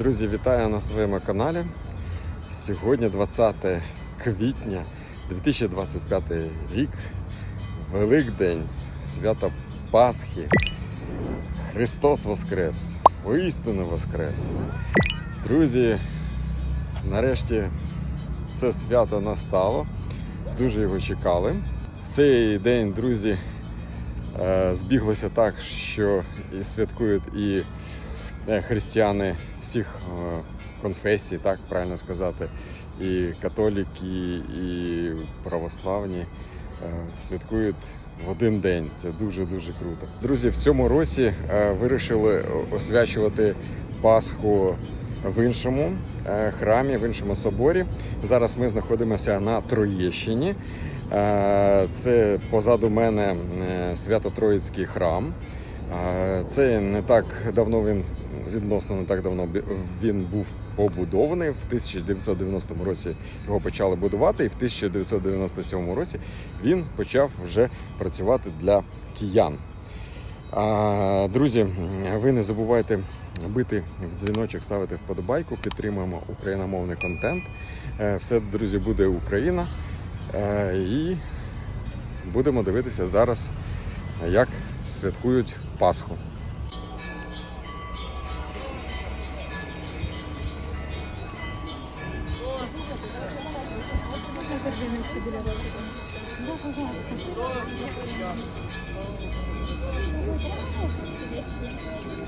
Друзі, вітаю на своєму каналі. Сьогодні 20 квітня 2025 рік, Великдень, свято Пасхи. Христос Воскрес! Воістину Воскрес! Друзі, нарешті це свято настало. Дуже його чекали. В цей день, друзі, е, збіглося так, що і святкують і християни всіх е, конфесій, так правильно сказати, і католіки, і православні е, святкують в один день. Це дуже дуже круто. Друзі, в цьому році е, вирішили освячувати Пасху в іншому е, храмі, в іншому соборі. Зараз ми знаходимося на Троєщині. Е, Це позаду мене е, Свято-Троїцький храм. Це не так давно він відносно не так давно він був побудований. В 1990 році його почали будувати, і в 1997 році він почав вже працювати для киян. Друзі, ви не забувайте бити в дзвіночок, ставити вподобайку, підтримуємо україномовний контент. Е, Все, друзі, буде Україна. Е, І будемо дивитися зараз, як святкують Пасху.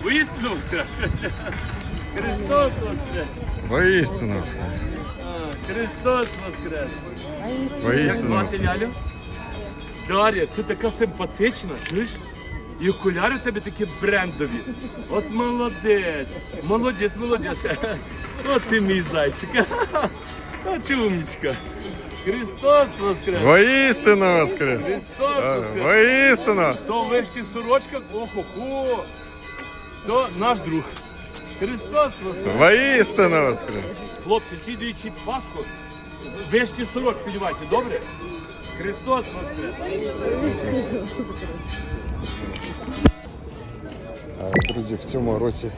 Воістину воскрес! Христос воскрес! Воістину! А, Христос воскрес! Як Воістину! звати Лялю? Дар'я, ти така симпатична, чуєш? І окуляри в тебе такі брендові. От молодець, молодець, молодець. О, ти мій зайчик. О, ти умничка. Христос воскрес! Воістину воскрес! Христос воскрес! Воістину! То в вишніх сорочках, охо-хо. То наш друг. Христос воскрес! Воістину воскрес! Хлопці, слідуючи Пасху, вишні сорочку одягайте, добре? Христос воскрес! Друзі, в цьому році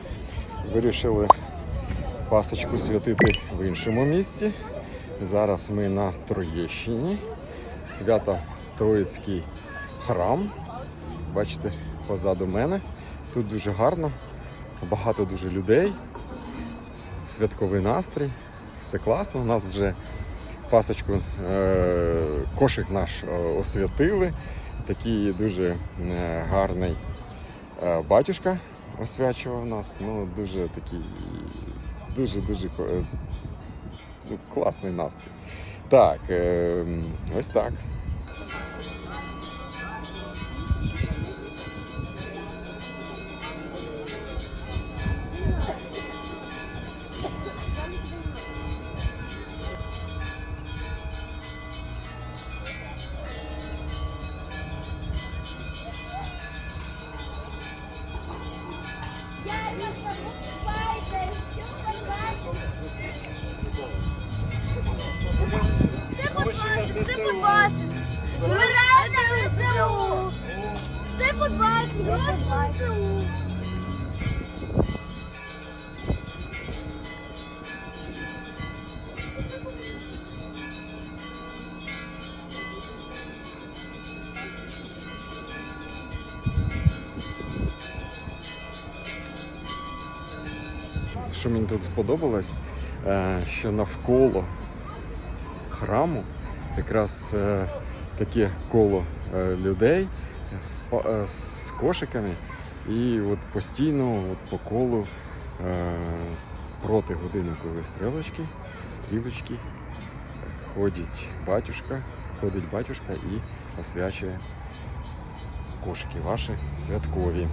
вирішили пасочку святити в іншому місці. Зараз ми на Троєщині, свято Троїцький храм. Бачите, позаду мене. Тут дуже гарно, багато дуже людей, святковий настрій, все класно. У нас вже пасочку, е, кошик наш е, освятили. Такий дуже е, гарний Батюшка освячував нас. Ну, дуже такий, дуже дуже е, ну, класний настрій. Так, е, ось так. Це по 20. Збирайте на ЗСУ. Це по 20, гроші на ЗСУ. Що мені тут сподобалось, е, що навколо храму якраз е, таке коло е, людей з, е, з кошиками, і от постійно от по колу проти годинникової стрілочки, стрілочки ходить батюшка, ходить батюшка і освячує кошики ваші святкові.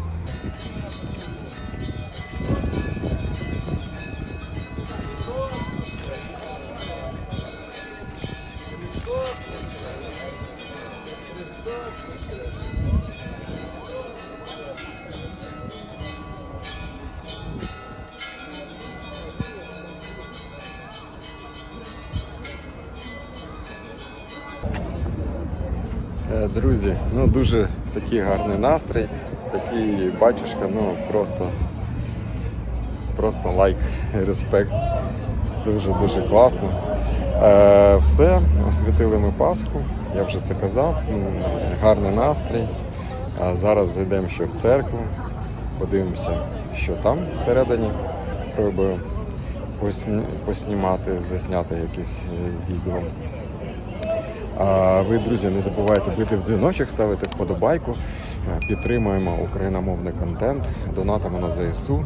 Друзі, ну дуже такий гарний настрій, такий батюшка, ну просто просто лайк, респект. Дуже-дуже класно. Е, все, освітили ми Пасху, я вже це казав. Гарний настрій. А зараз зайдемо ще в церкву, подивимося, що там всередині. Спробую посні- поснімати, засняти якісь е, відео. А ви, друзі, не забувайте бити в дзвіночок, ставити вподобайку. Е, Підтримуємо україномовний контент, донатами на ЗСУ.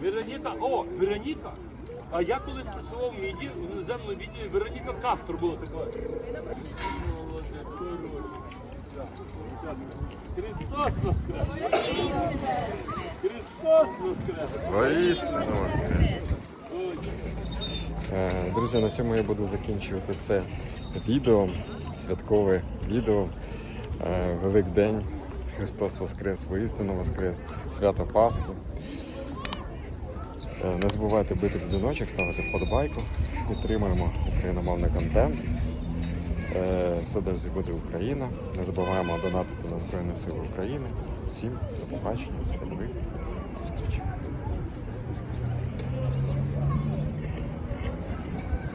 Вероніка, о, Вероніка. А я колись працював в міді, в іноземному віді, Вероніка Кастро була така. Христос воскрес! Христос воскрес! Воістину воскрес! Е, Друзі, на цьому я буду закінчувати це відео, святкове відео. Е, Великдень. Христос Воскрес, воістину Воскрес, свято Пасхи. Е, Не забувайте бити в дзвіночок, ставити вподобайку. Підтримуємо україномовний контент. Все досі буде Україна. Не забуваємо донатити на Збройні Сили України. Всім до побачення, до нових зустрічей.